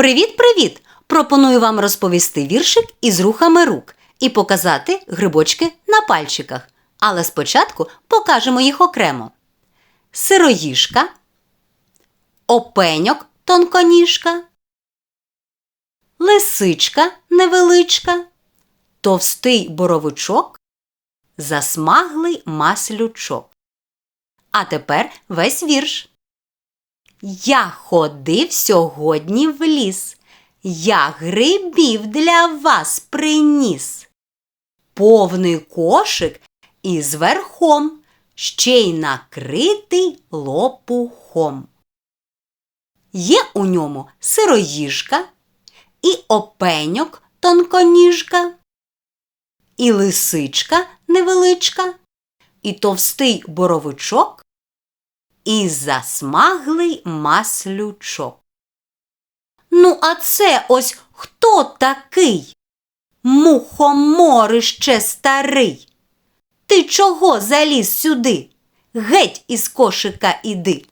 Привіт-привіт! Пропоную вам розповісти віршик із рухами рук і показати грибочки на пальчиках. Але спочатку покажемо їх окремо. Сироїжка, опеньок тонконіжка, лисичка невеличка, товстий боровичок, засмаглий маслючок. А тепер весь вірш. Я ходив сьогодні в ліс. Я грибів для вас приніс. Повний кошик із верхом, ще й накритий лопухом. Є у ньому сироїжка, і опеньок тонконіжка, і лисичка невеличка, і товстий боровичок, і засмаглий маслючок. Ну, а це ось хто такий? Мухоморище старий. Ти чого заліз сюди? Геть із кошика іди.